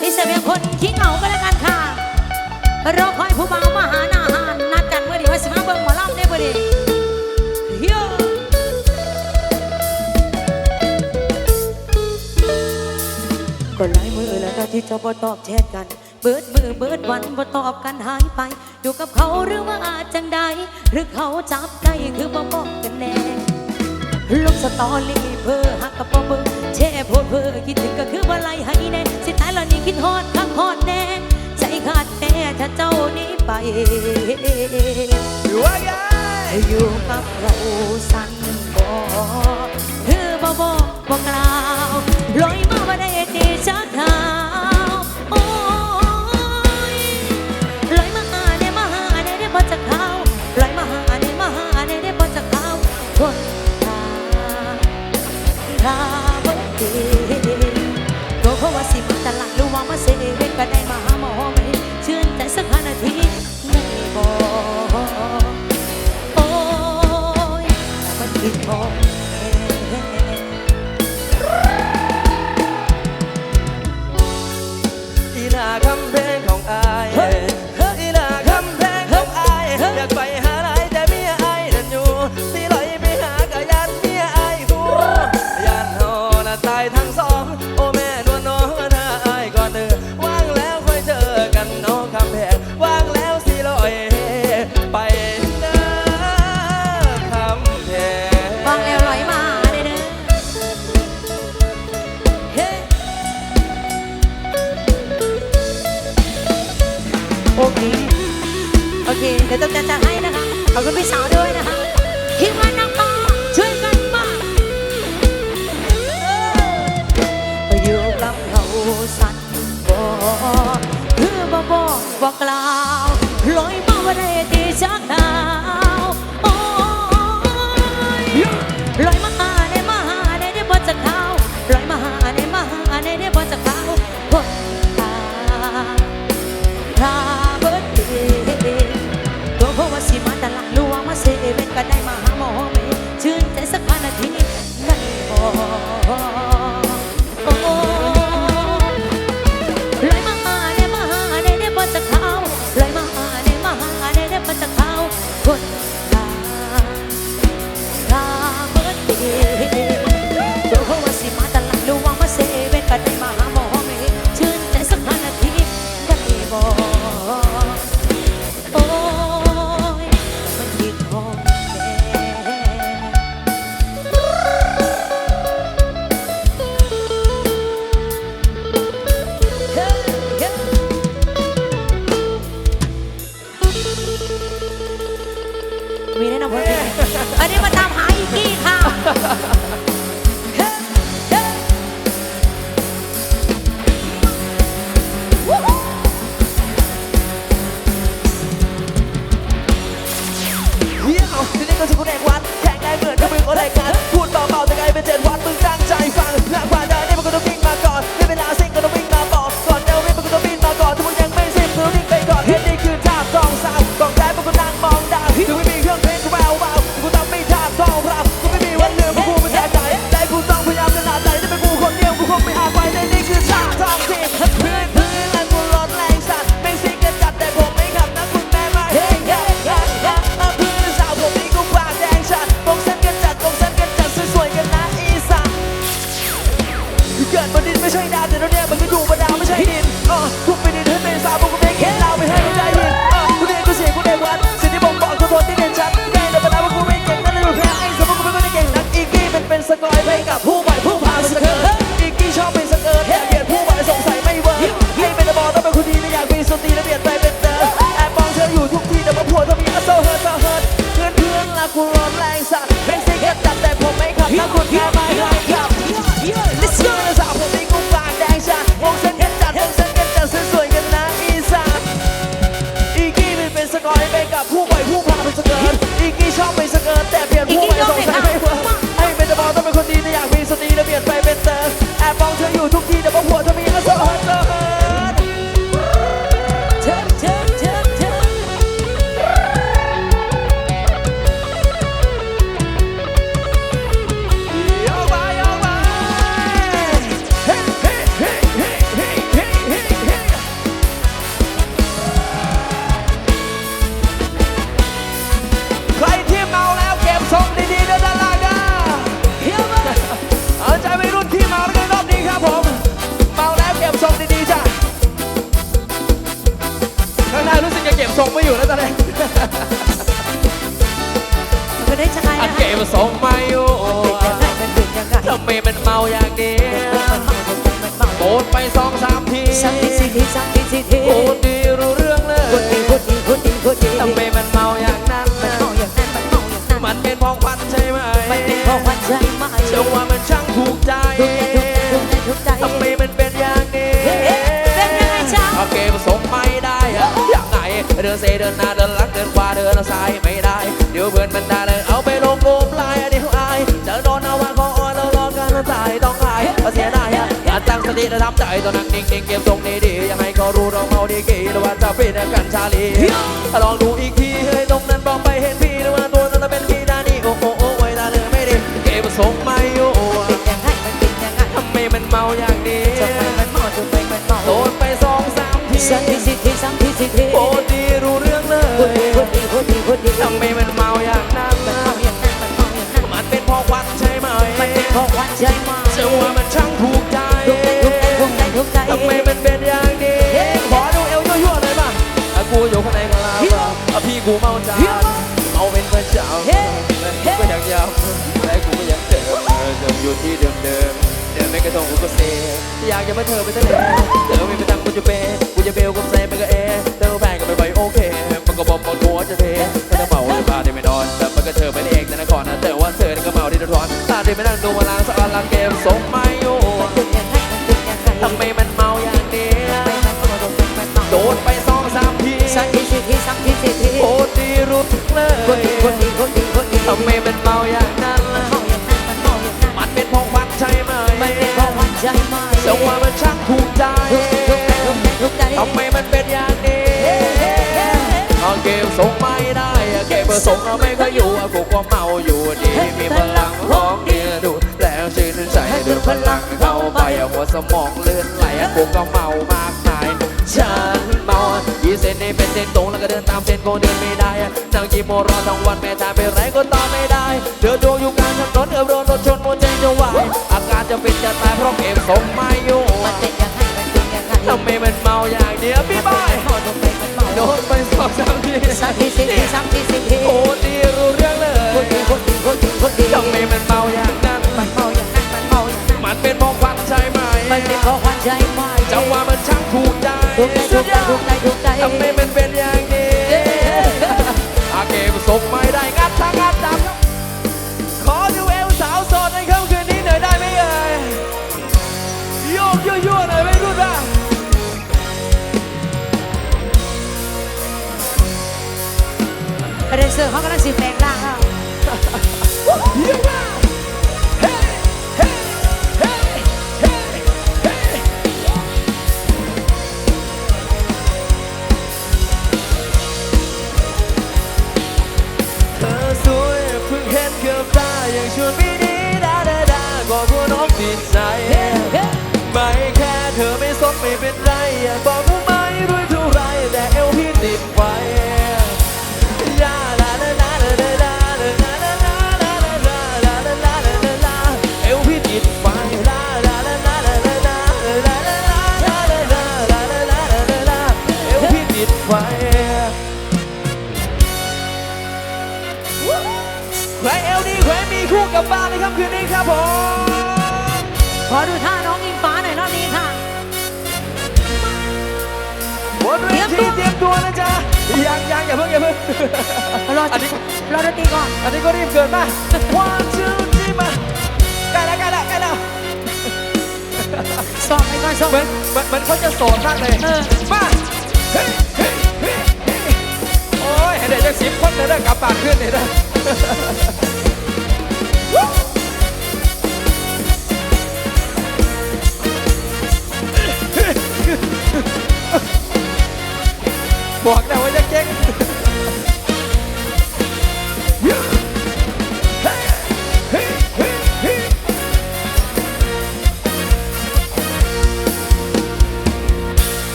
พี่เสเป็นคนขี้เหงาก็แล้วกันค่ะเราคอยผู้บ่าวมาหาหน้าหานนัดกันเมื่อเดี๋ยวสิมาเบิ่งหมอลำได้บ่ดีเฮียก็หลายมือแล้วนที่จะบ่ตอบแทนกัน เบิดมือเบิดวันบ่ตอบกันหายไป อยู่กับเขาหรือว่าอาจจังใดหรือเขาจับได้คือบ่บอกกันแน่ ลงสตอรี่เพ้อหักกับบ่เบิ่งแช่พดเพ้อคิดถึงก็คือบ่ไหลให้แน่สิท้ายแล้วนี่คิดฮอดคักฮอดแน่ใจขาดแน่ถ้าเจ้านี้ไปอยู่กับเราสั่นบ่เธอบอกบอกล่าวลอยมาบ่ได้ติจักทา สิมาตลาดลูกว่ามาเซเว่นก็ได้มา ให้นะคะขอบคุณพี่สาวด้วยนะคะทีมงานนางฟ้าช่วยกันมาอยู่กับเราสั่นบอกเพื่อบอกบอกกล่าวลอยมาว่าได้ตีจากนา 봐 กี้ค่ะ มันก็ได้จะไงอานะเกมส่งมาอยู่เป็นยังไงมันเป็นยังไงทำไมมันเมาอย่างนี้มันเมามันเมาโกรธไปสองสามทีสักทีสิทีสักทีสิทีโกรธดีรู้เรื่องเลยคนดีคนดีคนดีคนดีทำไมมันเมาอย่างนั้นมันนะเมาอย่างนั้นมันเมาอย่างนั้นมันเป็นเพราะควันใช่ไหมมันเป็นเพราะวันใจไหม เชื่อว่ามันช่างถูกใจทุกใจทุก เดินเซเดินหน้าเดินหลังเดินขวาเดินซ้ายไม่ได้ เดี๋ยวเพื่อนมันด่าเลยเอาไปลงโกมไลน์อันนี้เขาอายจะโดนเอาว่าเขาอ่อนแล้วรอกันตายต้องอายเสียดายอะอย่าตั้งสติและทำใจตอนนั่งนิ่งๆเก็บทรงนี้ดีอย่าให้เขารู้เราเมาดีกี่หรือว่าจะเป็นกันชาลีลองดูอีกทีเฮ้ยตรงนั้นบอกไปเห็นพี่หรือว่าตัวนั้นเป็นพี่ดานี่โอ้โอ้โอ้ไว้ดาเลยไม่ดีเก็บผสมไม่อยู่เป็นยังไงมันเป็นยังไงทำไมมันเมาอย่างนี้ทำไมมันเมาทำไมมันเมาโดนไปสองสามทีสักทีสิทีสักทีสิทีโอ้ดีรู้ เรื่องเลคนดียคนดีคนดีคนดีทำไมมันเมาอย่างนั้นนะเมาอย่างนั้นมันเป็นเพราะควันใช่ไหมมันเป็นเพราะวันใจไหมเชื่อว่ามันช่างถูกใจทุกใจทุกใจทุกใจทำไมมันเป็นอย่างนี้ขอดูเอวยั่วๆหน่อยป่ะอะกูอยู่ข้างในข้างล่างพี่กูเมาจานเอาเป็นประจำและกูก็ยังย้ำและกูก็ยังเดิมเดิมอยู่ที่เดิมเดิมเดิมไม่กระทงกูก็เซอยากจะมาเธอไปทะเลเธอไม่ไปตังกูจะเปย์กูจะเบลกูใส่ไปก็เอเธอแฟนก็ไม่ไหวโอเค ก็บอกบอกกูว่าจะเทไม่ต้องเมาเลยบ้าได้ไม่นอนแต่มันก็เธอไม่ได้เองแต่นครนะแต่ว่าเธอนี่ก็เมาที่นครตาได้ไม่นั่งดูมาล้างสักอันล้างเกมส่งไม่อยู่มันเป็นยังไงมันเป็นยังไงทำไมมันเมาอย่างนี้ไม่มันเมาทำไมมันเมาโดนไปสองสามทีสักทีสิทีสักทีสิทีโอ้ดีรู้เลคนยดีคนดีคนดีคนดีทำไมมันเมาอย่างนั้นมันเมาอย่างนั้นมันเมาอย่างนั้นมันเป็นเพราะควันใช่ไหมมันเป็นเพราะวันใจไหมแต่ว่ามันช่างถูกใจทุกใจทุกใจทุกใจทำไมมันเป็นอย่าง อะเมเบอร์ส่งเราไม่ค่อยอยู่อะกูก็เมาอยู่ดีมีพลังของเดียดูแล้วชื่นใจดูพลังเข้าไปอะหัวสมองเลื่อนไหลอะกูก็เมามากมายฉันเมายีเส้นนี้เป็นเส้นตรงแล้วก็เดินตามเส้นโกเดินไม่ได้นั่งจีโมรอทั้งวันแม่ทางไปไรก็ตามไม่ได้เดินโดอยู่กลางถนนเอือบโดนรถชนหมดใจจะวายอาการจะเป็นจะตายเพราะเกมส่งไม่อยู่มันเป็นยังไงมันเป็นยังไงทำไมมันเมาอย่างเดียวพี่บอยเมาทำไมมันเมาโดนไปสองสามทีสักทีสิทีสักทีสิ มันเมาอย่างนั้นมันเมาอย่างนั้นมันเมาอย่างนั้นมันเป็นเพราะควันใช่ไหมมันเป็นเพราะควันใจไหมจังหวะมันช่างถูกใจทุกใจทุกใจทุกใจทุกใจทำไมมันเป็นอย่างนี้อาเกมส่งไม่ได้งัดทางงัดดับขอดูเอวสาวโสดในค่ำคืนนี้หน่อยได้ไหมเอ่ยโยกยั่วๆหน่อยไม่รู้ป่ะเรเซอร์เขากำลังสีแปลงร่างครับ เป็นไรอยากบอก ตัวนะจ๊ะยังยังอย่าเพิ่งอย่าเพิ่งรออันนี้รอดนตรีก่อน อันนี้ก็รีบเกินมา one two three มาใกล้แล้วใกล้แล้วใกล้แล้วสอบไปก่อนซ้อบเหมือนเหมือนเหมือนเขาจะสอนมากเลยเออ มาเฮ้ยเฮ้ยเฮ้ยเฮ้ยโอ้ยเห็นเด็กจะสิบคนเลยเด้อกลับปากขึ้นเลยเด้อ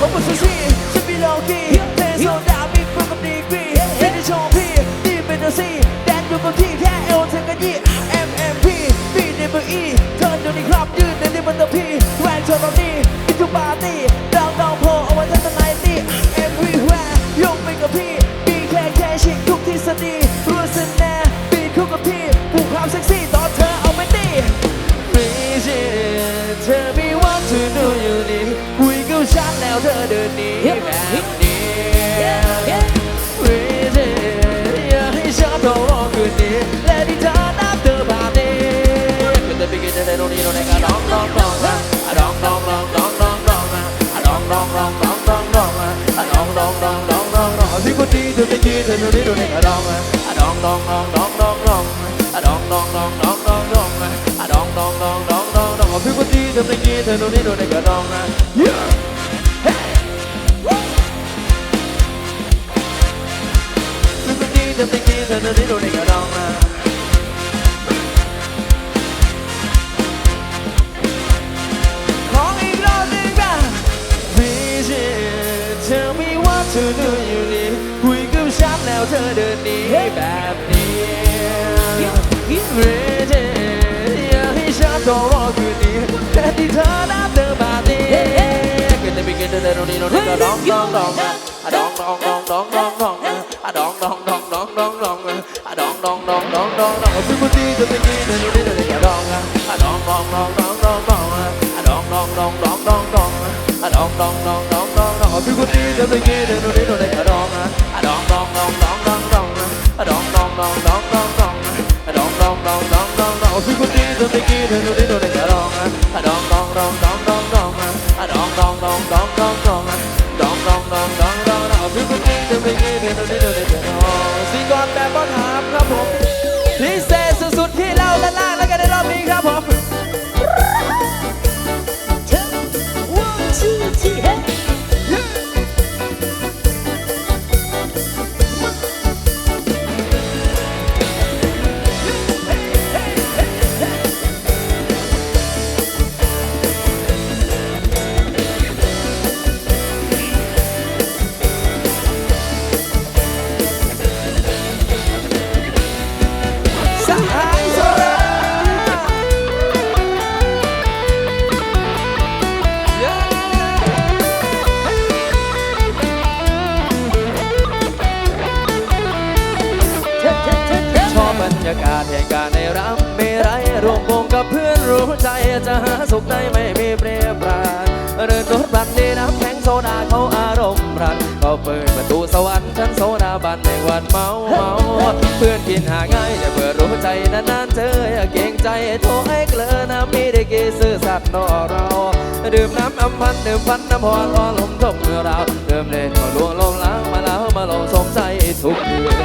What was the sea? Should be low key. Hands on down, big from a degree. In the show, P. Deep in the sea. That you can keep. Cat L, take a D. MMP. B, never E. Turn to the club, dude. Then live on the P. Grand Journal, me. Into party. เธอเดินหนีแบบนี้วิธีอยากให้ฉันต้องรอคืนนี้และที่เธอนับเธอแบานี้ก็จะไปกินในตรงนี้ตรงนี้ก็ร้องร้องร้องนะร้องร้องร้องร้องร้องร้องนะร้องร้องร้องร้องร้องร้องนะร้องร้องร้องร้องร้องร้องที่คนดีเธอจะกินในตรงนี้ตรงนี้ก็ร้องนะร้องร้องร้องร้องร้องร้องนะร้องร้องร้องร้องร้องร้องนะร้องร้องร้องร้องร้องร้องพี่คนดีเธอจะกินในตรงนี้ตรงนี้ก็ร้องนะ คนดีเธอไม่ดีเธอตรงนี้ตรงนี้ก็ร้องนะขออีกรอบหนึ่งบ้าง Vision Tell me what to do อยู่นี่คุยกับฉันแล้วเธอเดินหนีแบบนี้ Vision อยากให้ฉันต้องรอคืนนี้แต่ที่เธอนับเธอแบบนี้กินแต่ไม่กินแต่ตรงนี้ตรงนี้ก็ร้องร้องร้องนะองร้องร้องร้องร้องร้องนะอะร้อง น้องน้องน้องน้องน้องพี่คนดีจะไม่ดีเธออยู่นี่เธอจะองย่าดองอะน้องน้องน้องน้องน้องน้องอะน้องน้องน้องน้องน้องน้องอะน้องน้องน้องน้องน้องน้องพี่คนดีจะไม่ดีเธออยู่นี่เธอจะองย่าดองอะน้องน้องน้องน้องน้องน้องอะน้องน้องน้องน้องน้องน้องอะน้องน้องน้องน้องน้องน้องพี่คนดีจะไม่ดีเธออยู่นี่เธอจะองย่าดองอะน้องน้องน้อง นกินหาง่ายแต่เพื่อรู้ใจนานๆเจออย่าเก่งใจโทรให้เกลอน้ำมีได้กี่ซื่อสัตย์นอเราดื่มน้ำอำพันดื่มพันน้ำพรอ่อนลมทบเมื่อเราเริ่มเล่นก็ลวงลงล้างมาแล้วมาลงสมใจทุกเดือน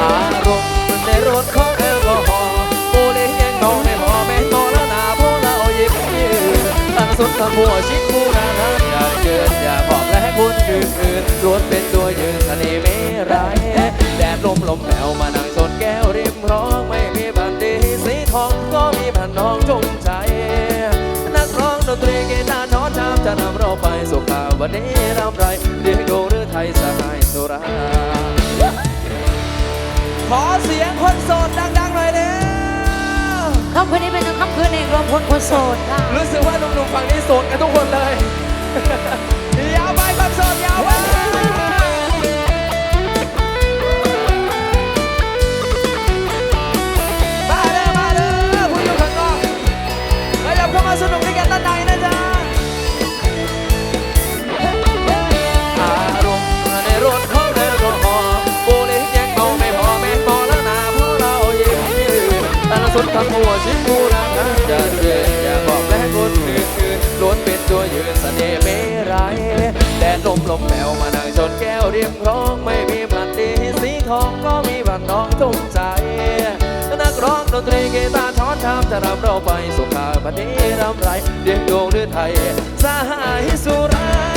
อารมณ์ในรถของแอลกอฮอล์ปูเลี้ยงน้องในหอแม่โตแล้วหนาพวกเราหยิบยืนตั้งสุดทั้งหัวชิดคู่นานาอย่าเกินอย่าบอกและให้คุณดื่มอื่นรถเป็นตัวยืนทะเลไม่ร้ายแดดลมลมแผ่วมานั่งชน ริมร้องไม่มีบันดีสีทองก็มีพันน้องจงใจ นักร้องดนตรีกีตาร์ช้อนชามจะนำเราไปสู่ข่าววันนี้รำไรเรียกดูหรือไทยสหายสุรา ขอเสียงคนโสดดังๆหน่อยเด้อค่ำคืนนี้เป็นค่ำคืนแห่งรวมพลคนโสดค่ะรู้สึกว่าหนุ่มๆฝั่งนี้โสดกันทุกคนเลย ยาวไปความโสดยาวไป ทั้งหัวชิดกูนะนจะเดินอย่าบอกและคนอื่นคืนล้วนเป็นตัวยืนเสน่ห์ไม่ร้ายแดดลมลมแมวมานั่งชนแก้วเริมคลองไม่มีพันดีสีทองก็มีพันน้องทุ่งใจ นักร้องดนตรีกีตาร์ช้อนชามจะรำเราไปสู่ข่าบันนี้รำไรเรียกดวงหรือไทยสหายสุรา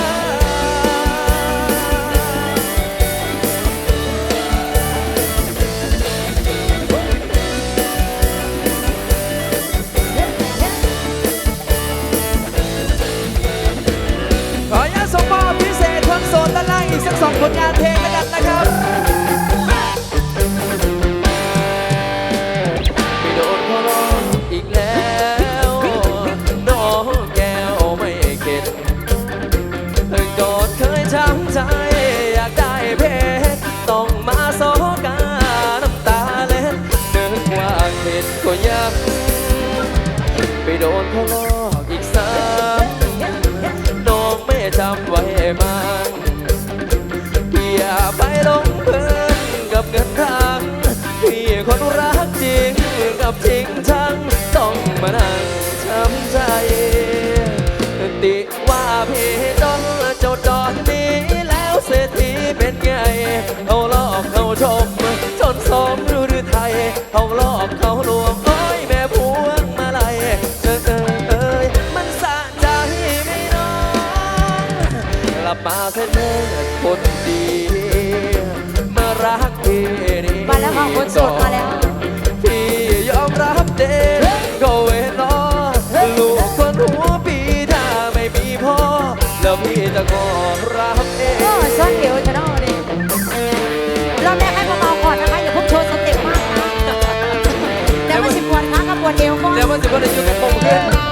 กสักสองผลงานเพลงแล้วกันนะครับไม่โดนพอองอีกแล้วน้องแก้วไม่ข็ดโดนเคยช้ำใจ อยากได้เพชรต้องมาโซกาน้ำตาเล็ดนึกว่าเข็ดก็ยังไปโดนพอร้องอีกซ้ำน้อไม่จำไว้มาง 摆动和 วเข้า เดี๋ยวว่าสิบ่ได้อยู่กับผมเพื่อน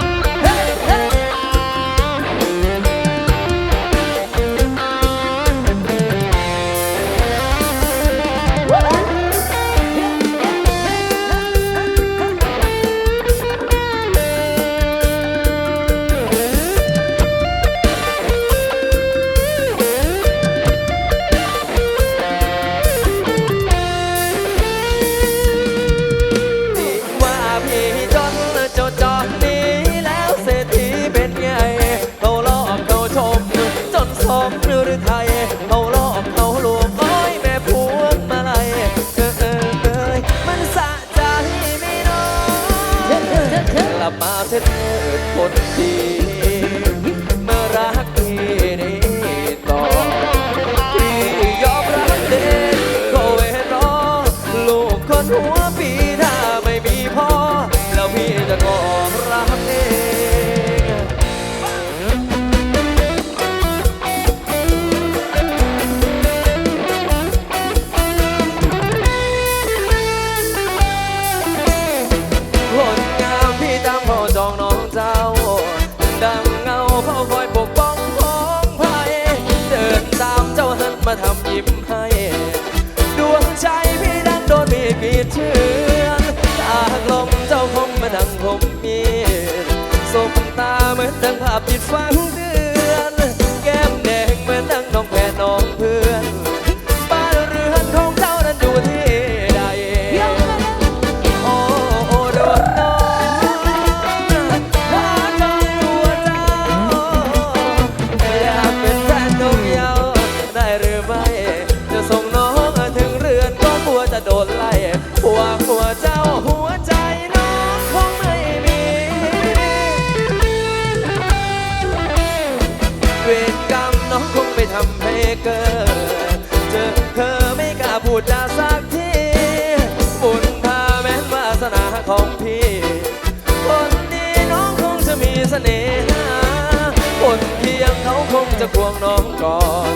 เสด็จคนดี ดังเงาเฝ้าคอยปกป้องพ้องภัยเดินตามเจ้าหันมาทำยิ้มให้ ดวงใจพี่ดันโดนมีกีดชื่อ ห่วงหัวเจ้าหัวใจน้องคงไม่มี เวรกรรมน้องคงไปทำให้เกิด เจอเธอไม่กล้าพูดจาสักทีบุญพาแม้นวาสนาของพี่ คนนี้น้องคงจะมีเสน่หาคนเพียงเขาคงจะควงน้องก่อน